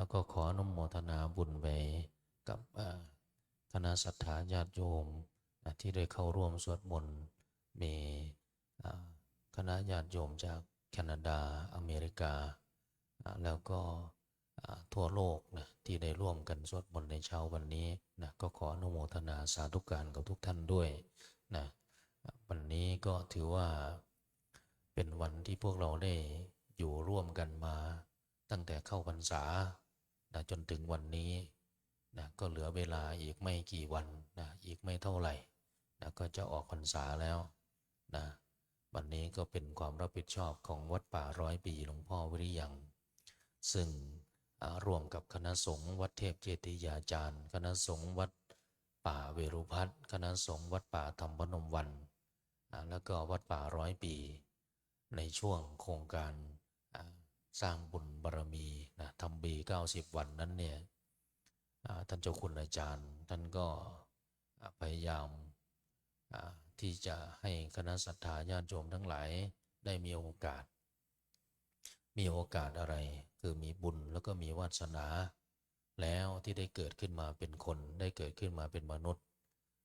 แล้วก็ขออนุโมทนาบุญไปกับคณะสัตยาญาติโยมที่ได้เข้าร่วมสวดมนต์มีคณะญาติโยมจากแคนาดาอเมริกา แล้วก็ทั่วโลกนะที่ได้ร่วมกันสวดมนต์ในเช้าวันนี้นะก็ขออนุโมทนาสาธุการกับทุกท่านด้วยนะวันนี้ก็ถือว่าเป็นวันที่พวกเราได้อยู่ร่วมกันมาตั้งแต่เข้าพรรษา นะจนถึงวันนี้นะก็เหลือเวลาอีกไม่กี่วันนะอีกไม่เท่าไหร่นะก็จะออกพรรษาแล้วนะวันนี้ก็เป็นความรับผิดชอบของวัดป่าร้อยปีหลวงพ่อวิริยังซึ่งอ่าร่วมกับคณะสงฆ์วัดเทพเจติยาจารย์ คณะสงฆ์วัดป่าเวรุพัฒน์คณะสงฆ์วัดป่าธรรมพนมวันแล้วก็วัดป่าร้อยปี ในช่วงโครงการ สร้างบุญบารมีนะทำบี90วันนั้นเนี่ยท่านเจ้าคุณอาจารย์ ท่านก็พยายามที่จะให้คณะศรัทธาญาติโยมทั้งหลายได้มีโอกาส มีโอกาสอะไร คือมีบุญแล้วก็มีวาสนา แล้วที่ได้เกิดขึ้นมาเป็นคน ได้เกิดขึ้นมาเป็นมนุษย์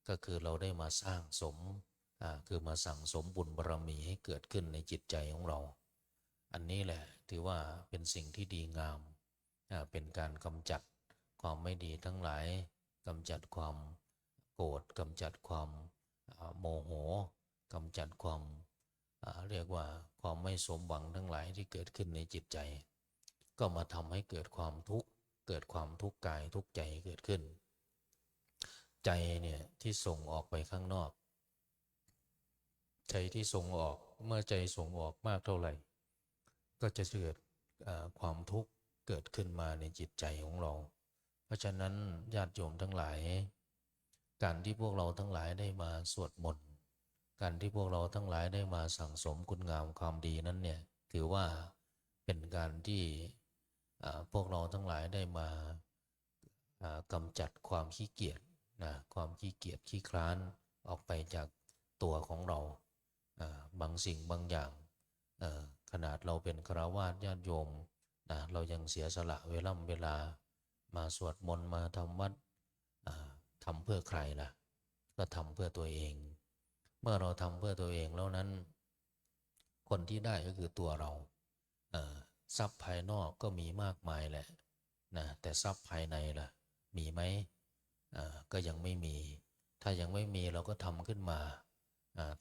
ก็คือเราได้มาสร้างสมคือมาสั่งสมบุญบารมีให้เกิดขึ้นในจิตใจของเรา อันนี้แหละ ถือว่าเป็นสิ่งที่ดีงาม เป็นการกำจัดความไม่ดีทั้งหลายกำจัดความโกรธกำจัดความโมโหกำจัดความเรียกว่าความไม่สมหวังทั้งหลายที่เกิดขึ้นในจิตใจ ก็มาทำให้เกิดความทุกข์เกิดความทุกข์กายทุกข์ใจเกิดขึ้น ใจเนี่ยที่ส่งออกไปข้างนอก ใจที่ส่งออกเมื่อใจส่งออกมากเท่าไหร่ ก็จะเกิดเอ่อความทุกข์เกิดขึ้นมาในจิตใจของเรา เพราะฉะนั้นญาติโยมทั้งหลาย การที่พวกเราทั้งหลายได้มาสวดมนต์การที่พวกเราทั้งหลายได้มาสั่งสมคุณงามความดีนั้นเนี่ยถือว่าเป็นการที่พวกเราทั้งหลายได้มาอ่ากำจัดความขี้เกียจนะความขี้เกียจขี้คร้านออกไปจากตัวของเราบางสิ่งบางอย่างอ นาดเราเป็นคราวาสญาติโยมนะเรายังเสียสละเวล่ำเวลามาสวดมนต์มาทำวัดทำเพื่อใครล่ะ ก็ทำเพื่อตัวเอง เมื่อเราทำเพื่อตัวเองแล้วนั้น คนที่ได้ก็คือตัวเราทรัพย์ภายนอกก็มีมากมายแหละนะแต่ทรัพย์ภายในล่ะ มีไหมก็ยังไม่มี ถ้ายังไม่มีเราก็ทำขึ้นมา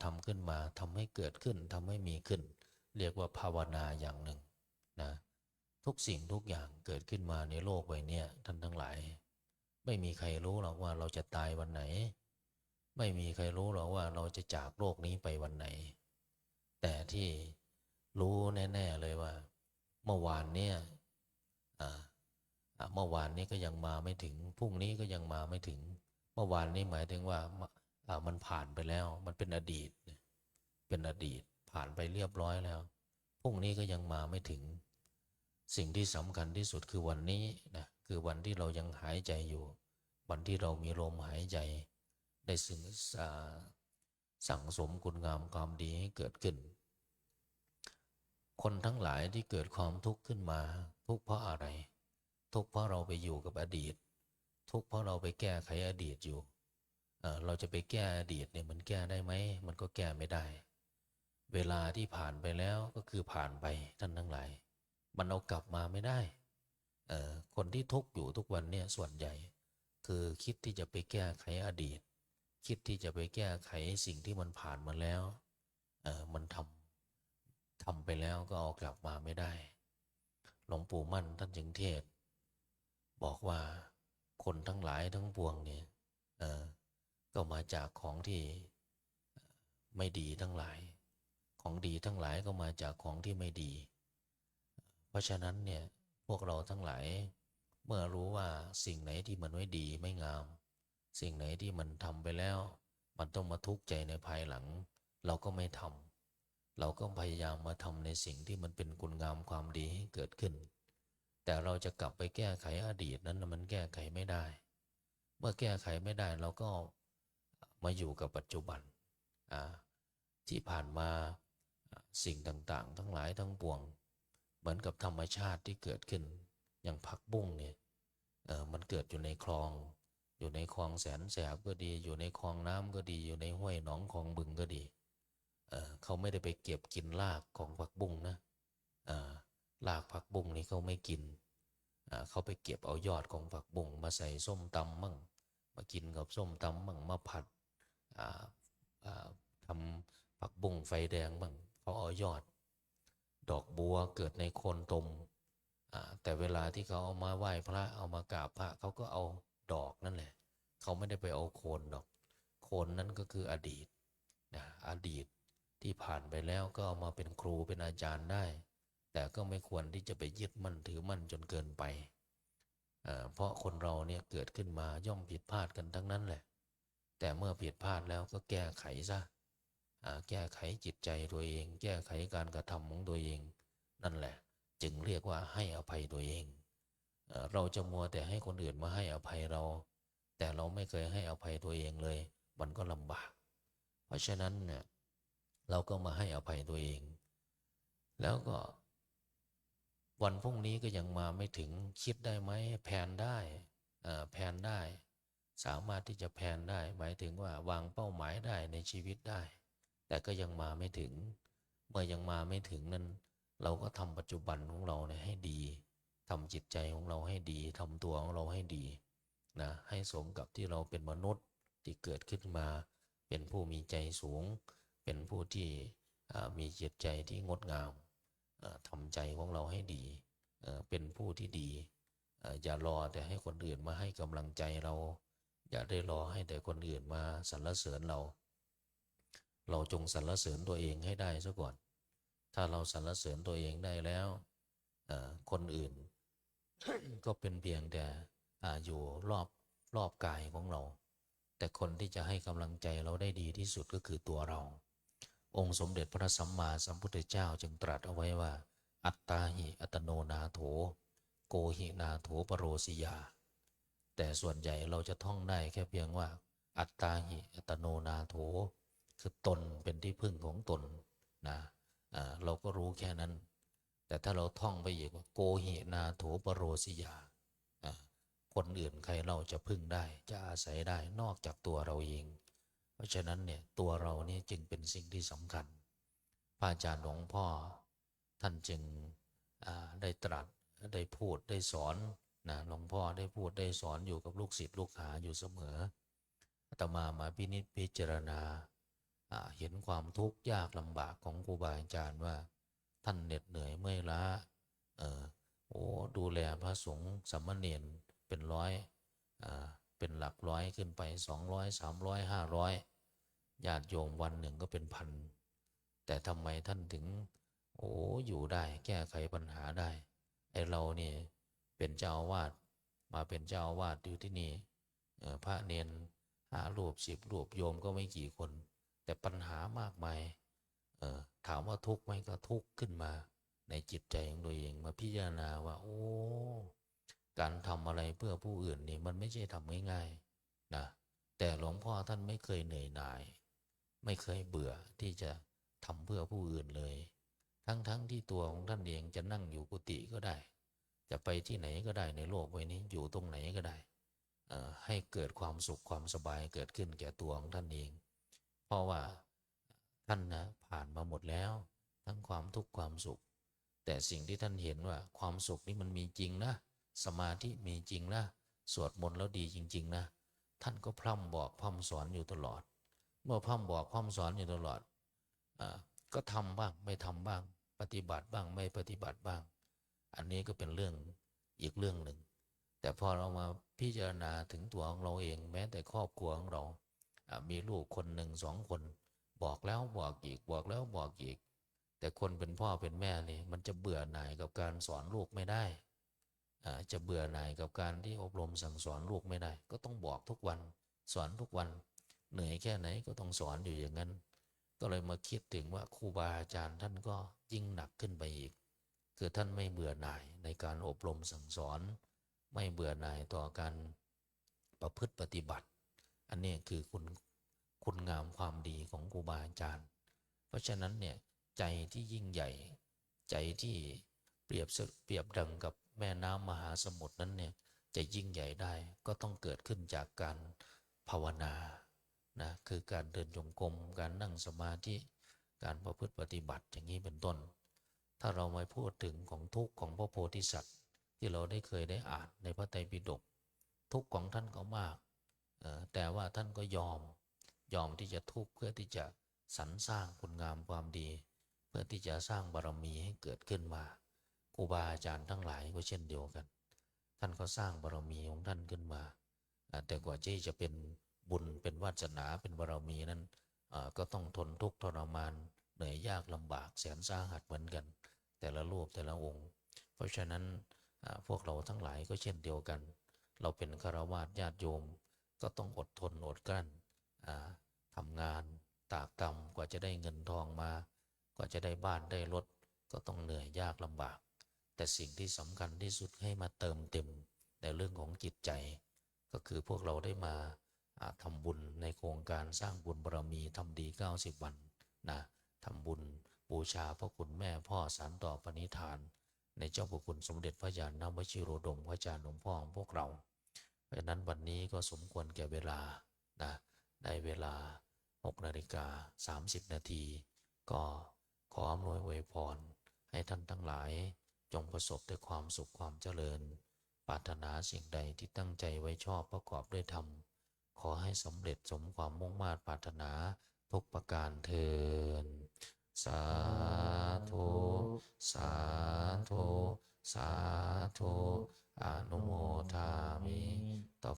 ทำขึ้นมาทำให้เกิดขึ้นทำให้มีขึ้น เรียกว่าภาวนาอย่างหนึ่งนะทุกสิ่งทุกอย่างเกิดขึ้นมาในโลกใบนี้ท่านทั้งหลาย ไม่มีใครรู้หรอกว่าเราจะตายวันไหน ไม่มีใครรู้หรอกว่าเราจะจากโลกนี้ไปวันไหน แต่ที่รู้แน่ๆเลยว่า เมื่อวานเนี่ยเมื่อวานนี้ก็ยังมาไม่ถึงพรุ่งนี้ก็ยังมาไม่ถึง เมื่อวานนี้หมายถึงว่ามันผ่านไปแล้ว มันเป็นอดีต เป็นอดีต ผ่านไปเรียบร้อยแล้วพรุ่งนี้ก็ยังมาไม่ถึง สิ่งที่สำคัญที่สุดคือวันนี้นะคือวันที่เรายังหายใจอยู่ วันที่เรามีลมหายใจ ได้สึงอ่าสั่งสมคุณงามความดีให้เกิดขึ้น คนทั้งหลายที่เกิดความทุกข์ขึ้นมา ทุกข์เพราะอะไร ทุกข์เพราะเราไปอยู่กับอดีต ทุกข์เพราะเราไปแก้ไขอดีตอยู่เอ่อเราจะไปแก้อดีตเนี่ยมันแก้ได้ไหม มันก็แก้ไม่ได้ เวลาที่ผ่านไปแล้วก็คือผ่านไปท่านทั้งหลาย มันเอากลับมาไม่ได้เออคนที่ทุกข์อยู่ทุกวันเนี่ยส่วนใหญ่ คือคิดที่จะไปแก้ไขอดีต คิดที่จะไปแก้ไขสิ่งที่มันผ่านมาแล้วเออมันทำทำไปแล้วก็เอากลับมาไม่ได้ หลวงปู่มั่นท่านจึงเทศ บอกว่าคนทั้งหลายทั้งปวงเนี่ยเออก็มาจากของที่ไม่ดีทั้งหลาย ของดีทั้งหลายก็มาจากของที่ไม่ดี เพราะฉะนั้นเนี่ยพวกเราทั้งหลาย เมื่อรู้ว่าสิ่งไหนที่มันไม่ดีไม่งาม สิ่งไหนที่มันทำไปแล้ว มันต้องมาทุกข์ใจในภายหลัง เราก็ไม่ทำเราก็พยายามมาทำในสิ่งที่มันเป็นคุณงามความดีให้เกิดขึ้น แต่เราจะกลับไปแก้ไขอดีตนั้นมันแก้ไขไม่ได้ เมื่อแก้ไขไม่ได้เราก็มาอยู่กับปัจจุบันอ่าที่ผ่านมา สิ่งต่างๆ ทั้งหลายทั้งปวง เหมือนกับธรรมชาติที่เกิดขึ้น อย่างผักบุ้งเนี่ยเออมันเกิดอยู่ในคลอง อยู่ในคลองแสนแสบก็ดี อยู่ในคลองน้ำก็ดี อยู่ในห้วยหนองคลองบึงก็ดีเออเขาไม่ได้ไปเก็บกินรากของผักบุ้งนะเออรากผักบุ้งนี่เขาไม่กินเขาไปเก็บเอายอดของผักบุ้งมาใส่ส้มตำมั่ง มากินกับส้มตำมั่งมาผัดอ่าอ่าทำผักบุ้งไฟแดงมั่ง เขาเอายอด ดอกบัวเกิดในโคนตมแต่เวลาที่เขาเอามาไหว้พระเอามากราบพระเขาก็เอาดอกนั่นแหละ เขาไม่ได้ไปเอาโคนดอก โคนนั้นก็คืออดีตนะอดีตที่ผ่านไปแล้วก็เอามาเป็นครูเป็นอาจารย์ได้ แต่ก็ไม่ควรที่จะไปยึดมั่นถือมั่นจนเกินไป เพราะคนเราเนี่ยเกิดขึ้นมาย่อมผิดพลาดกันทั้งนั้นแหละ แต่เมื่อผิดพลาดแล้วก็แก้ไขซะ แก้ไขจิตใจตัวเอง แก้ไขการกระทำของตัวเอง นั่นแหละ จึงเรียกว่าให้อภัยตัวเองเราจะมัวแต่ให้คนอื่นมาให้อภัยเรา แต่เราไม่เคยให้อภัยตัวเองเลย มันก็ลำบาก เพราะฉะนั้นเนี่ยเราก็มาให้อภัยตัวเอง แล้วก็ วันพรุ่งนี้ก็ยังมาไม่ถึงคิดได้ไหมแผนได้แผนได้ สามารถที่จะแผนได้ หมายถึงว่าวางเป้าหมายได้ในชีวิตได้ แต่ก็ยังมาไม่ถึง เมื่อยังมาไม่ถึงนั้น เราก็ทำปัจจุบันของเราเนี่ยให้ดีทำจิตใจของเราให้ดีทำตัวของเราให้ดีนะให้สมกับที่เราเป็นมนุษย์ที่เกิดขึ้นมา เป็นผู้มีใจสูง เป็นผู้ที่มีจิตใจที่งดงามทำใจของเราให้ดี เป็นผู้ที่ดีเอ่ออย่ารอแต่ให้คนอื่นมาให้กำลังใจเรา อย่าได้รอให้แต่คนอื่นมาสรรเสริญเรา เราจงสรรเสริญตัวเองให้ได้ซะก่อน ถ้าเราสรรเสริญตัวเองได้แล้วคนอื่น ก็เป็นเพียงแต่อ่าอยู่รอบรอบกายของเรา แต่คนที่จะให้กำลังใจเราได้ดีที่สุดก็คือตัวเรา องค์สมเด็จพระสัมมาสัมพุทธเจ้าจึงตรัสเอาไว้ว่า อัตตาหิอัตโนนาโถ โกหินาโถปโรสิยา แต่ส่วนใหญ่เราจะท่องได้แค่เพียงว่า อัตตาหิอัตโนนาโถ คือตนเป็นที่พึ่งของตนนะเราก็รู้แค่นั้น แต่ถ้าเราท่องไปอีกว่าโกหินาโถปโรสิยา คนอื่นใครเราจะพึ่งได้ จะอาศัยได้นอกจากตัวเราเอง เพราะฉะนั้นเนี่ยตัวเรานี่จึงเป็นสิ่งที่สำคัญ พระอาจารย์หลวงพ่อท่านจึงได้ตรัสได้พูดได้สอนนะหลวงพ่อได้พูดได้สอนอยู่กับลูกศิษย์ลูกหาอยู่เสมอตมามาพินิจพิจารณา เห็นความทุกข์ยากลำบากของครูบาอาจารย์ว่าท่านเหน็ดเหนื่อยเมื่อยล้าเออโอ้ดูแลพระสงฆ์สามเณรเป็นร้อยอ่าเป็นหลักร้อยขึ้นไปสองร้อยสามร้อยห้าร้อยญาติโยมวันหนึ่งก็เป็นพัน แต่ทำไมท่านถึง โอ้อยู่ได้แก้ไขปัญหาได้ไอเราเนี่ยเป็นเจ้าวาสมาเป็นเจ้าวาสอยู่ที่นี่เออพระเนนหารูปสิบรูปโยมก็ไม่กี่คน แต่ปัญหามากมายเอ่อถามว่าทุกข์ไหมก็ทุกข์ขึ้นมา ในจิตใจของตัวเองมาพิจารณาว่า โอ้ การทำอะไรเพื่อผู้อื่นนี่มันไม่ใช่ทำง่ายๆนะแต่หลวงพ่อท่านไม่เคยเหนื่อยหน่าย ไม่เคยเบื่อที่จะทำเพื่อผู้อื่นเลย ทั้งๆทที่ตัวของท่านเองจะนั่งอยู่กุฏิก็ได้ จะไปที่ไหนก็ได้ในโลกใบนี้อยู่ตรงไหนก็ได้เอ่อให้เกิดความสุขความสบายเกิดขึ้นแก่ตัวของท่านเอง ราะว่าท่านนะผ่านมาหมดแล้ว ทั้งความทุกข์ความสุข แต่สิ่งที่ท่านเห็นว่าความสุขนี่มันมีจริงนะ สมาธิมีจริงนะ สวดมนต์แล้วดีจริง ๆ นะ ท่านก็พร่ำบอกพร่ำสอนอยู่ตลอด เมื่อพร่ำบอกพร่ำสอนอยู่ตลอดอก็ทำบ้างไม่ทำบ้าง ปฏิบัติบ้างไม่ปฏิบัติบ้าง อันนี้ก็เป็นเรื่องอีกเรื่องหนึ่ง แต่พอเรามาพิจารณาถึงตัวของเราเอง แม้แต่ครอบครัวของเรา มีลูกคนหนึ่งสองคน บอกแล้วบอกอีกบอกแล้วบอกอีก แต่คนเป็นพ่อเป็นแม่นี่มันจะเบื่อหน่ายกับการสอนลูกไม่ได้จะเบื่อหน่ายกับการที่อบรมสั่งสอนลูกไม่ได้ ก็ต้องบอกทุกวันสอนทุกวัน เหนื่อยแค่ไหนก็ต้องสอนอยู่อย่างนั้น ก็เลยมาคิดถึงว่าครูบาอาจารย์ท่านก็ยิ่งหนักขึ้นไปอีก คือท่านไม่เบื่อหน่ายในการอบรมสั่งสอน ไม่เบื่อหน่ายต่อการประพฤติปฏิบัติ อันนี้คือคุณคุณงามความดีของครูบาอาจารย์ เพราะฉะนั้นเนี่ยใจที่ยิ่งใหญ่ใจที่เปรียบเสเปรียบดังกับแม่น้ำมหาสมุทรนั้นเนี่ยจะยิ่งใหญ่ได้ก็ต้องเกิดขึ้นจากการภาวนานะคือการเดินจงกรมการนั่งสมาธิการประพฤติปฏิบัติอย่างนี้เป็นต้น ถ้าเราไม่พูดถึงของทุกข์ของพระโพธิสัตว์ ที่เราได้เคยได้อ่านในพระไตรปิฎกทุกข์ของท่านก็มาก แต่ว่าท่านก็ยอมยอมที่จะทุกข์เพื่อที่จะสรรสร้างคุณงามความดี เพื่อที่จะสร้างบารมีให้เกิดขึ้นมาครูบาอาจารย์ทั้งหลายก็เช่นเดียวกัน ท่านก็สร้างบารมีของท่านขึ้นมา แต่กว่าที่จะเป็นบุญเป็นวาสนาเป็นบารมีนั้นก็ต้องทนทุกข์ทรมานเหนื่อยยากลำบากแสนสาหัสเหมือนกัน แต่ละรูปแต่ละองค์ เพราะฉะนั้นพวกเราทั้งหลายก็เช่นเดียวกัน เราเป็นฆราวาสญาติโยม ก็ต้องอดทนอดกลั้นอ่าทำงานตากตำกว่าจะได้เงินทองมา กว่าจะได้บ้านได้รถ ก็ต้องเหนื่อยยากลำบาก แต่สิ่งที่สำคัญที่สุดให้มาเติมเต็มในเรื่องของจิตใจ ก็คือพวกเราได้มาอ่าทำบุญในโครงการสร้างบุญบารมีทำดี 90 วันนะทำบุญบูชาพระคุณแม่พ่อสารต่อปณิธาน ในเจ้าพระคุณสมเด็จพระญาณวชิโรดมพระอาจารย์หลวงพ่อของพวกเรา ราะฉะนั้นวันนี้ก็สมควรแก่เวลานะได้เวลา 6 นาฬิกา 30 นาที ก็ขออำนวยอวยพร ให้ท่านทั้งหลายจงประสบด้วยความสุขความเจริญ ปรารถนาสิ่งใดที่ตั้งใจไว้ชอบประกอบด้วยธรรม ขอให้สำเร็จสมความมุ่งมา่ปรารถนาทุกประการเทินสาธุ สาธุ สาธุ อนุโมทามิ ต่อ